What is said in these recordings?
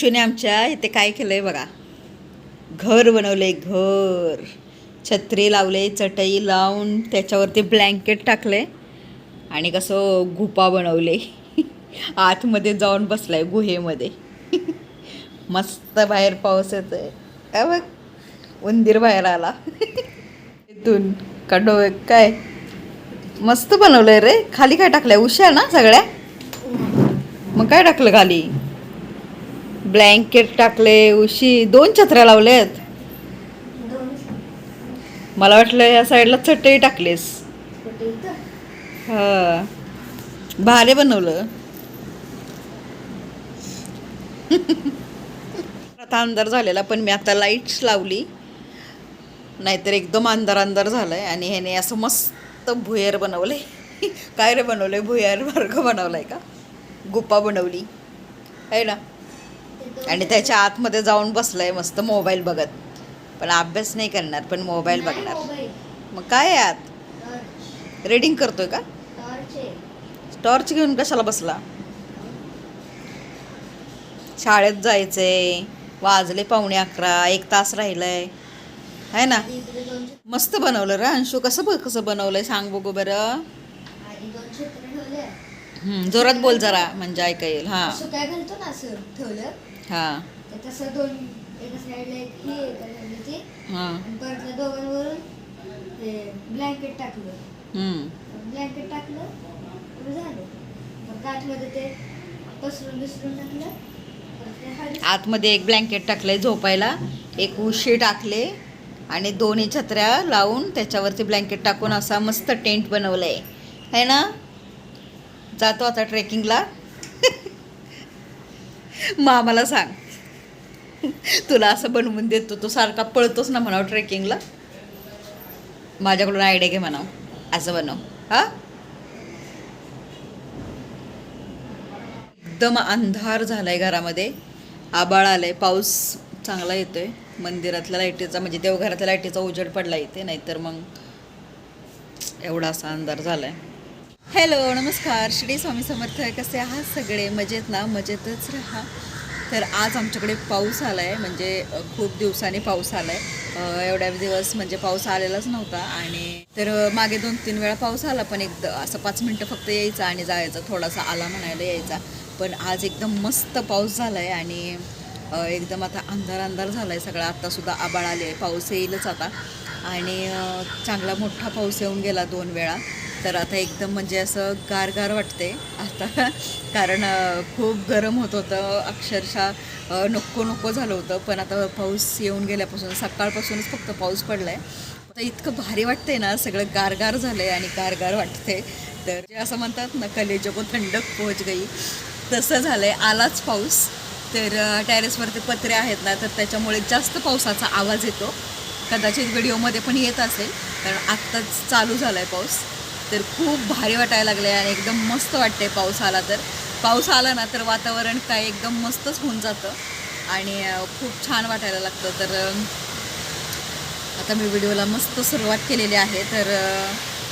अंशूने आमच्या इथे काय केलं आहे बघा. घर बनवले घर. छत्री लावले चटई लावून त्याच्यावरती ब्लँकेट टाकले आणि कसं गुपा बनवले. आतमध्ये जाऊन बसलाय गुहेमध्ये. मस्त बाहेर पाऊस येतो आहे काय बघ उंदीर बाहेर आला. इथून कडो काय? मस्त बनवलंय रे. खाली काय टाकलंय? उशा ना सगळ्या? मग काय टाकलं खाली? ब्लँकेट टाकले उशी दोन छत्र्या लावल्यात मला वाटलं या साईडला चटई टाकलीस. हा. भारे बनवलं. आता अंधार झालेला पण मी आता लाईट्स लावली. नाहीतर एकदम अंधार अंधार झालाय आणि ह्याने असं मस्त भुयार बनवले. काय रे बनवलंय? भुयार वर्ग बनवलाय का? गुप्पा बनवली. आहे ना? आणि त्याच्या आतमध्ये जाऊन बसलाय मस्त मोबाईल बघत. पण अभ्यास नाही करणार पण मोबाईल बघणार. मग काय आत? रीडिंग करतोय का? टॉर्च घेऊन कशाला बसला? शाळेत जायचंय वाजले पावणे अकरा एक तास राहिलंय. आहे ना? मस्त बनवलं रे अंशू कसं ब- कसं बनवलंय सांग बघू बरं. जोरात बोल जरा म्हणजे ऐका येईल हा हा. तर तसं दोन एका साईडला एक ही एका साईडला ती. हा. आणि परत त्या दोघांवरून ते ब्लँकेट टाकलं. हम्म. ब्लँकेट टाकलं तर झालं. आतमध्ये ते पसरून बिसरून टाकलं. परत ते हळदी आतमध्ये एक ब्लँकेट टाकलंय झोपायला. एक उशी टाकले आणि दोन्ही छत्र्या लावून त्याच्यावरती ब्लँकेट टाकून असा मस्त टेंट बनवलंय. है ना? जातो आता ट्रेकिंगला मामाला सांग. तुला असं बनवून देतो तो सारखा पळतोस ना म्हणावं ट्रेकिंगला माझ्याकडून आयडिया घे म्हणाव असं बनव. हा? एकदम अंधार झाला आहे घरामध्ये. आबाळ आहे पाऊस चांगला येतोय. मंदिरातल्या लाईटीचा म्हणजे देवघरातल्या लाईटीचा उजेड पडला इथे नाहीतर मग एवढा असा अंधार झाला आहे हॅलो नमस्कार. श्री स्वामी समर्थ कसे आहात सगळे? मजेत ना? मजेतच राहा. तर आज आमच्याकडे पाऊस आला आहे म्हणजे खूप दिवसांनी पाऊस आला आहे एवढ्या दिवस म्हणजे पाऊस आलेलाच नव्हता. आणि तर मागे दोन तीन वेळा पाऊस आला पण एकदा असं पाच मिनटं फक्त यायचा आणि जायचा. थोडासा आला म्हणायला यायचा. पण आज एकदम मस्त पाऊस झाला आहे आणि एकदम आता अंधार अंधार झाला आहे सगळा. आत्तासुद्धा आबाळ आले आहे पाऊस येईलच आता. आणि चांगला मोठा पाऊस येऊन गेला दोन वेळा. तर आता एकदम म्हणजे असं गार गार वाटते. आता कारण खूप गरम होत होतं. अक्षरशः नको नको झालं होतं. पण आता पाऊस येऊन गेल्यापासून सकाळपासूनच फक्त पाऊस पडला आहे आता इतकं भारी वाटतंय ना सगळं गारगार झालं आहे आणि गारगार वाटते तर जे असं म्हणतात ना कलेजो को थंडक पोहोच गई. तसं झालं आहे आलाच पाऊस. तर टॅरेसवरती टेरेसवरती पत्रे आहेत ना तर त्याच्यामुळे जास्त पावसाचा आवाज येतो. कदाचित व्हिडिओमध्ये पण येत असेल. कारण आत्ताच चालू झाला आहे पाऊस. तर खूप भारी वाटायला लागलं आहे आणि एकदम मस्त वाटते पाऊस आला तर. पाऊस आला ना तर वातावरण काय एकदम मस्तच होऊन जातं. आणि खूप छान वाटायला लागतं. तर आता मी व्हिडिओला मस्त सुरुवात केलेली आहे. तर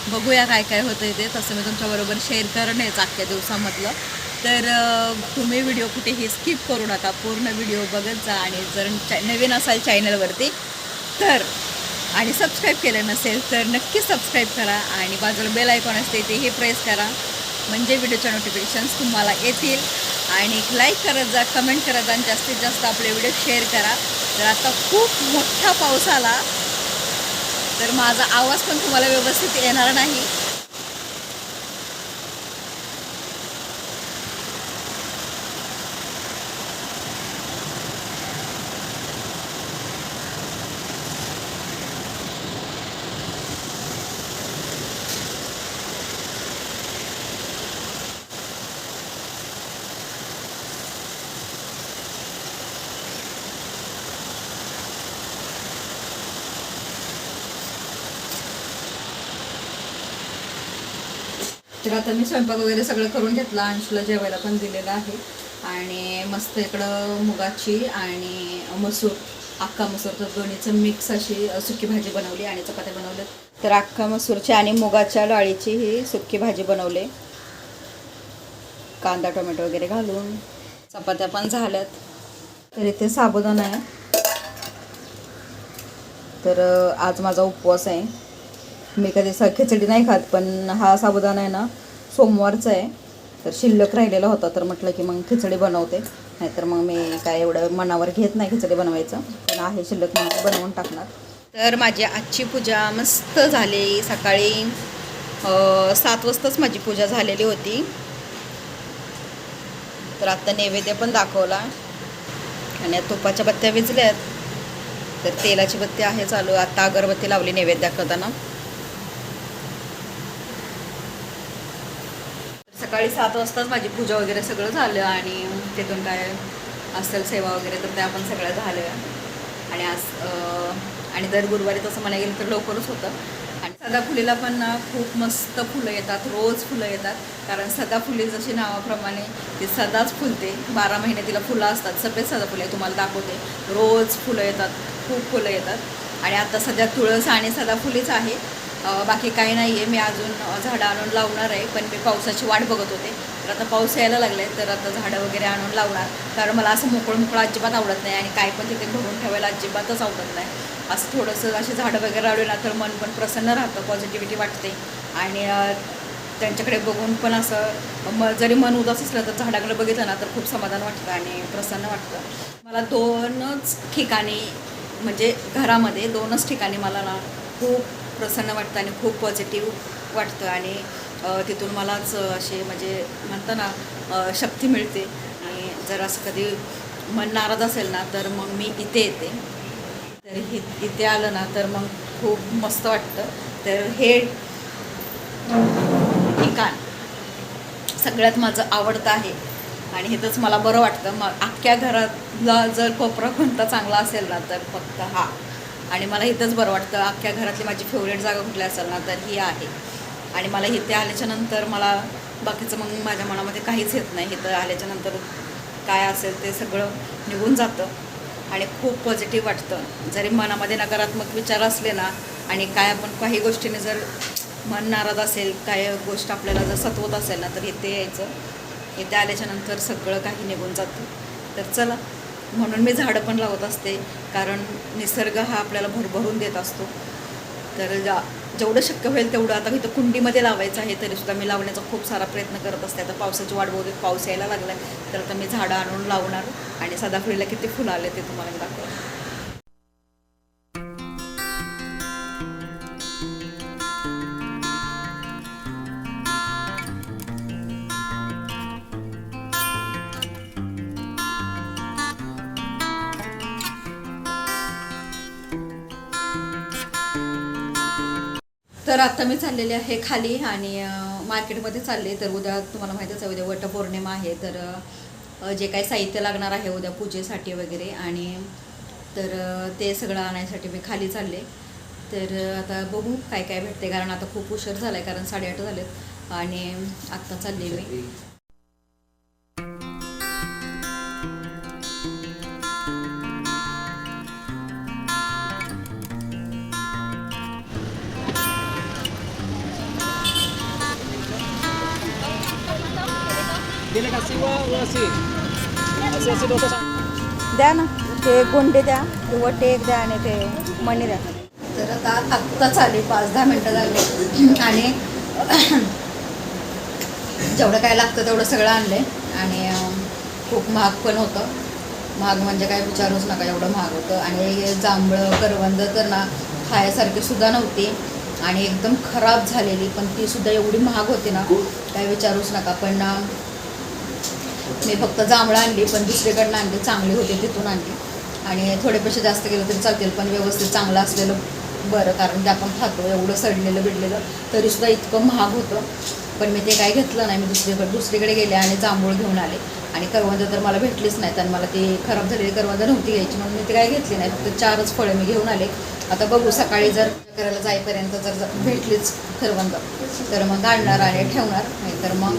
बघूया काय काय होतं ते. तसं मी तुमच्याबरोबर शेअर करणेच अख्ख्या दिवसामधलं. तर तुम्ही व्हिडिओ कुठेही स्किप करू नका. पूर्ण व्हिडिओ बघत जा आणि जर चॅ नवीन असाल चॅनलवरती तर आणि सबस्क्राईब केलं नसेल तर नक्की सबस्क्राईब करा आणि बाजूला बेल आयकॉन असते तेही प्रेस करा. म्हणजे व्हिडिओच्या नोटिफिकेशन्स तुम्हाला येतील. आणि लाईक करत जा कमेंट करत जा आणि जास्तीत जास्त आपले व्हिडिओ शेअर करा. तर आता खूप मोठा पाऊस आला. तर माझा आवाज पण तुम्हाला व्यवस्थित येणार नाही. तर आता मी स्वयंपाक वगैरे सगळं करून घेतला. अंशूला जेवायला पण दिलेलं आहे. आणि मस्त इकडं मुगाची आणि मसूर अख्खा मसूर. तर दोन्हीचं मिक्स अशी सुकी भाजी बनवली आणि चपात्या बनवल्या. तर अख्खा मसूरची आणि मुगाच्या डाळीची ही सुकी भाजी बनवली. कांदा टोमॅटो वगैरे घालून. चपात्या पण झाल्यात. तर इथे साबुदाणा आहे. तर आज माझा उपवास आहे. मी कधी स खिचडी नाही खात पण हा साबुदाणा आहे ना सोमवारचा आहे. तर शिल्लक राहिलेला होता तर म्हटलं की मग खिचडी बनवते. नाहीतर मग मी काय एवढं मनावर घेत नाही खिचडी बनवायचं. पण आहे शिल्लक मग बनवून टाकणार. तर माझी आजची पूजा मस्त झाली. सकाळी सात वाजताच माझी पूजा झालेली होती. तर आत्ता नैवेद्य पण दाखवला. आणि तुपाच्या बत्त्या विजल्यात. तर तेलाची बत्ती आहे चालू. आत्ता अगरबत्ती लावली नैवेद्य करताना सकाळी सात वाजताच माझी पूजा वगैरे सगळं झालं आणि तिथून काय असेल सेवा वगैरे तर त्या पण सगळ्या झाल्या. आणि आज आणि दर गुरुवारी तसं म्हणायला गेलं तर लवकरच होतं. आणि सदाफुलीला पण ना खूप मस्त फुलं येतात रोज फुलं येतात. कारण सदाफुली जशी नावाप्रमाणे ती सदाच फुलते. बारा महिने तिला फुलं असतात सगळे सदाफुले तुम्हाला दाखवते. रोज फुलं येतात खूप फुलं येतात. आणि आता सध्या तुळस आणि सदाफुलीच आहे. बाकी काही नाही आहे मी अजून झाडं आणून लावणार आहे. पण मी पावसाची वाट बघत होते. तर आता पाऊस यायला लागले तर आता झाडं वगैरे आणून लावणार. कारण मला असं मोकळं मोकळं अजिबात आवडत नाही. आणि काय पण तिथे भरून ठेवायला अजिबातच आवडत नाही. असं थोडंसं अशी झाडं वगैरे लावली ना तर मन पण प्रसन्न राहतं. पॉझिटिव्हिटी वाटते. आणि त्यांच्याकडे बघून पण असं म जरी मन उदास असलं तर झाडाकडे बघितलं ना तर खूप समाधान वाटतं आणि प्रसन्न वाटतं. मला दोनच ठिकाणी म्हणजे घरामध्ये दोनच ठिकाणी मला ना खूप प्रसन्न वाटतं आणि खूप पॉझिटिव्ह वाटतं. आणि तिथून मलाच असे म्हणजे म्हणतं ना शक्ती मिळते. आणि जर असं कधी मन नाराज असेल ना तर मग मी इथे येते. तर हि इथे आलं ना तर मग खूप मस्त वाटतं. तर हे ठिकाण सगळ्यात माझं आवडतं आहे. आणि हेच मला बरं वाटतं. मग अख्ख्या घरातला जर कोपरा कोणता चांगला असेल ना तर फक्त हा. आणि मला इथंच बरं वाटतं अख्ख्या घरातली माझी फेवरेट जागा कुठली असेल ना तर ही आहे. आणि मला इथे आल्याच्यानंतर मला बाकीचं मग माझ्या मनामध्ये काहीच येत नाही. इथं आल्याच्यानंतर काय असेल ते सगळं निघून जातं. आणि खूप पॉझिटिव्ह वाटतं. जरी मनामध्ये नकारात्मक विचार असले ना आणि काय आपण काही गोष्टीने जर मन नाराज असेल काय गोष्ट आपल्याला जर सतवत असेल ना तर इथे यायचं. इथे आल्याच्यानंतर सगळं काही निघून जातं. तर चला म्हणून मी झाडं पण लावत असते कारण निसर्ग हा आपल्याला भरभरून देत असतो. तर जा जेवढं शक्य होईल तेवढं आता इथं कुंडीमध्ये लावायचं आहे तरीसुद्धा मी लावण्याचा खूप सारा प्रयत्न करत असते. आता पावसाची वाट बघते पाऊस यायला लागला आहे तर आता मी झाडं आणून लावणार आणि सदाफुलीला किती फुलं आले ते तुम्हाला मी दाखवणार. तर आता मी चाललेले आहे खाली आणि मार्केटमध्ये चालले तर उद्या तुम्हाला माहितीच आहे उद्या वटपौर्णिमा आहे. तर जे काही साहित्य लागणार आहे उद्या पूजेसाठी वगैरे आणि तर ते सगळं आणायसाठी मी खाली चालले. तर आता बघू काय काय भेटते कारण आता खूप उशीर झाला आहे कारण साडेआठ झालेत आणि आत्ता चालले मी. द्या ना. ते गोंडे द्या. ते वटे एक द्या आणि ते मणी द्या. तर आता आत्ताच आले. पाच दहा मिनटं झाले. आणि जेवढं काय लागतं तेवढं सगळं आणलं आणि खूप महाग पण होतं. महाग म्हणजे काय विचारूच नका. एवढं महाग होतं. आणि जांभळं करवंद तर ना खायासारखी सुद्धा नव्हती. आणि एकदम खराब झालेली. पण ती सुद्धा एवढी महाग होती ना काय विचारूच नका. पण मी फक्त जांभळं आणली पण दुसरीकडनं आणली चांगली होती तिथून आणली. आणि थोडे पैसे जास्त गेले तरी चालतील पण व्यवस्थित चांगलं असलेलं बरं कारण ते आपण खातो एवढं सडलेलं बिडलेलं तरीसुद्धा इतकं महाग होतं. पण मी ते काय घेतलं नाही मी दुसरीकडे दुसरीकडे गेले आणि जांभूळ घेऊन आले. आणि करवंद तर मला भेटलीच नाहीत आणि मला ती खराब झालेली करवंद नव्हती घ्यायची म्हणून मी ते काय घेतली नाही फक्त चारच फळं मी घेऊन आले. आता बघू सकाळी जर करायला जाईपर्यंत जर भेटलीच करवंद तर मग आणणार आणि ठेवणार नाही तर मग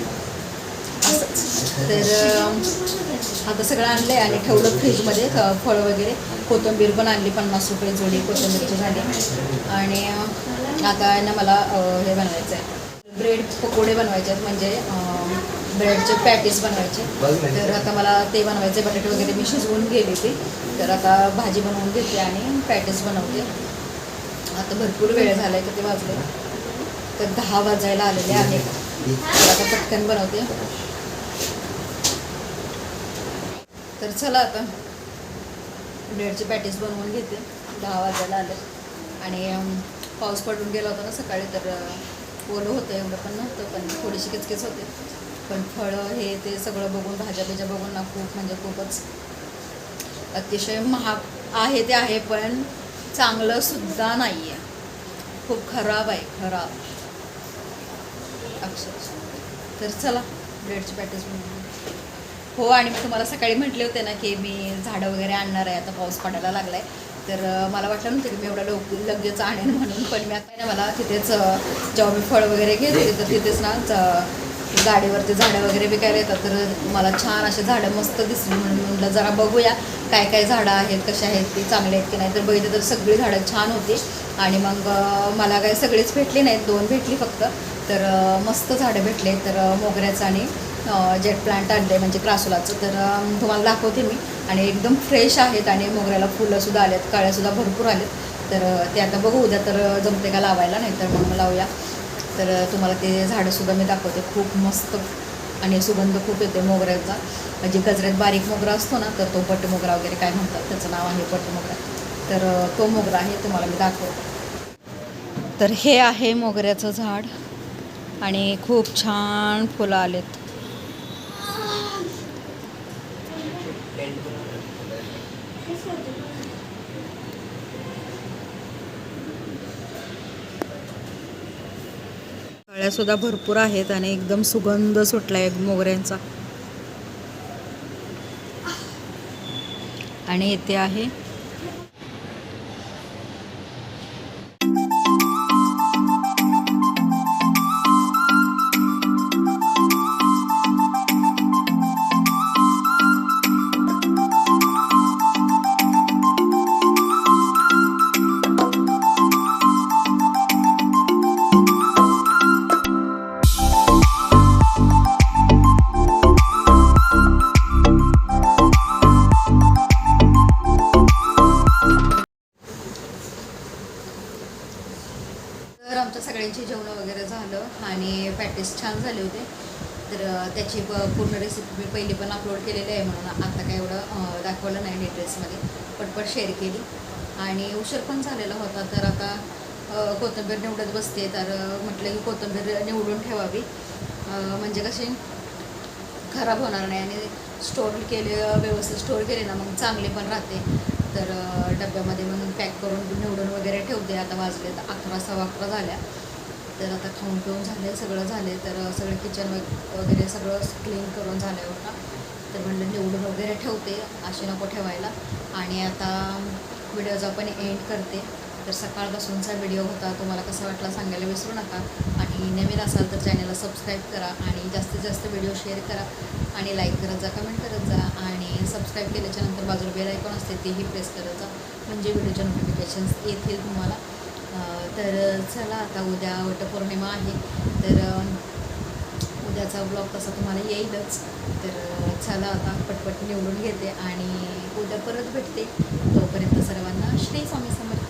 असंच तर आता सगळं आणलं आहे आणि ठेवलं फ्रीजमध्ये फ- फळं वगैरे. कोथिंबीर पण आणली पन्नास रुपये जोडी कोथिंबीरची झाली. आणि आता आहे ना मला हे बनवायचं आहे. ब्रेड पकोडे बनवायचे आहेत म्हणजे ब्रेडचे पॅटीस बनवायचे. तर आता मला ते बनवायचे बटाटे वगैरे मी शिजवून गेली ती तर आता भाजी बनवून घेते आणि पॅटीस बनवते. आता भरपूर वेळ झाला आहे किती वाजले? तर दहा वाजायला आलेले आहेत. तर आता पटकन बनवते. तर चला आता. ब्रेडचे पॅटीस बनवून घेते. दहा वाजायला आले. आणि पाऊस पडून गेला होता ना सकाळी तर ओलं होतं एवढं पण नव्हतं पण थोडीशी किचकीच होते. पण फळं हे ते सगळं बघून भाज्या बिज्या बघून ना खूप म्हणजे खूपच अतिशय महाग आहे ते आहे पण चांगलं सुद्धा नाही आहे खूप खराब आहे खराब. अक्षरशः. तर चला ब्रेडची पॅटीस बनवून हो आणि मी तुम्हाला सकाळी म्हटले होते ना की मी झाडं वगैरे आणणार आहे आता पाऊस पडायला लागला आहे तर मला वाटलं नव्हतं की मी एवढं लोक लगेच आणेन म्हणून पण मी आता ना मला तिथेच जेव्हा मी फळ वगैरे घेते तर तिथेच ना गाडीवरती झाडं वगैरे विकायला येतात. तर मला छान असे झाडं मस्त दिसली म्हणून म्हटलं जरा बघूया काय काय झाडं आहेत कशी आहेत ती चांगली आहेत की नाही. तर बघितलं तर सगळी झाडं छान होती. आणि मग मला काय सगळीच भेटली नाहीत दोन भेटली फक्त. तर मस्त झाडं भेटले. तर मोगऱ्याचं आणि जेट प्लांट आणले म्हणजे क्रासुलाचं तर तुम्हाला दाखवते मी. आणि एकदम फ्रेश आहेत आणि मोगऱ्याला फुलंसुद्धा आलेत काळ्यासुद्धा भरपूर आलेत. तर ते आता बघू उद्या तर जमते का लावायला नाही तर मग लावूया. तर तुम्हाला ते झाडंसुद्धा मी दाखवते. खूप मस्त आणि सुगंध खूप येते मोगऱ्याचा. म्हणजे गजऱ्यात बारीक मोगरा असतो ना तर तो पट मोगरा वगैरे काय म्हणतात त्याचं नाव आहे पट मोगरा. तर तो मोगरा आहे तुम्हाला मी दाखवते. तर हे आहे मोगऱ्याचं झाड. आणि खूप छान फुलं आलेत. कळ्या सुद्धा भरपूर आहेत आणि एकदम सुगंध सुटला आहे मोगऱ्यांचा. आणि येथे आहे सगळ्यांची जेवणं वगैरे झालं आणि पॅटीस छान झाले होते. तर त्याची प- पूर्ण रेसिपी मी पहिली पण अपलोड केलेली आहे म्हणून आता काय एवढं दाखवलं नाही डिटेल्समध्ये पटपट शेअर केली. आणि उशीर पण झालेला होता तर आता कोथंबीर कोथिंबीर निवडत बसते. तर म्हटलं की कोथिंबीर निवडून ठेवावी. म्हणजे कशी? खराब होणार नाही आणि स्टोर केले व्यवस्थित स्टोर केले ना मग चांगले पण राहते. तर डब्यामध्ये म्हणून पॅक करून निवडून वगैरे ठेवते. आता वाजले तर अकरा सव्वा अकरा झाल्या. तर आता खाऊन पिऊन झाले सगळं झाले. तर सगळं किचन वगैरे सगळं क्लीन करून झालं होता तर म्हणलं निवडून वगैरे ठेवते. असे नको ठेवायला. आणि आता व्हिडिओचा पण एंड करते. तर सकाळपासूनचा व्हिडिओ होता. तुम्हाला कसा वाटला सांगायला विसरू नका. आणि नवीन असाल तर चॅनलला सबस्क्राईब करा आणि जास्तीत जास्त व्हिडिओ शेअर करा. आणि लाईक करत जा कमेंट करत जा. आणि सबस्क्राईब केल्याच्यानंतर बाजूला बेल आयकॉन असते तेही प्रेस करत जा. म्हणजे व्हिडिओचे नोटिफिकेशन्स येतील तुम्हाला. तर चला आता उद्या वटपौर्णिमा आहे. तर उद्याचा ब्लॉग तसा तुम्हाला येईलच. तर चला आता पटपट निवडून घेते आणि उद्या परत भेटते. तोपर्यंत सर्वांना श्री स्वामी समर्थ.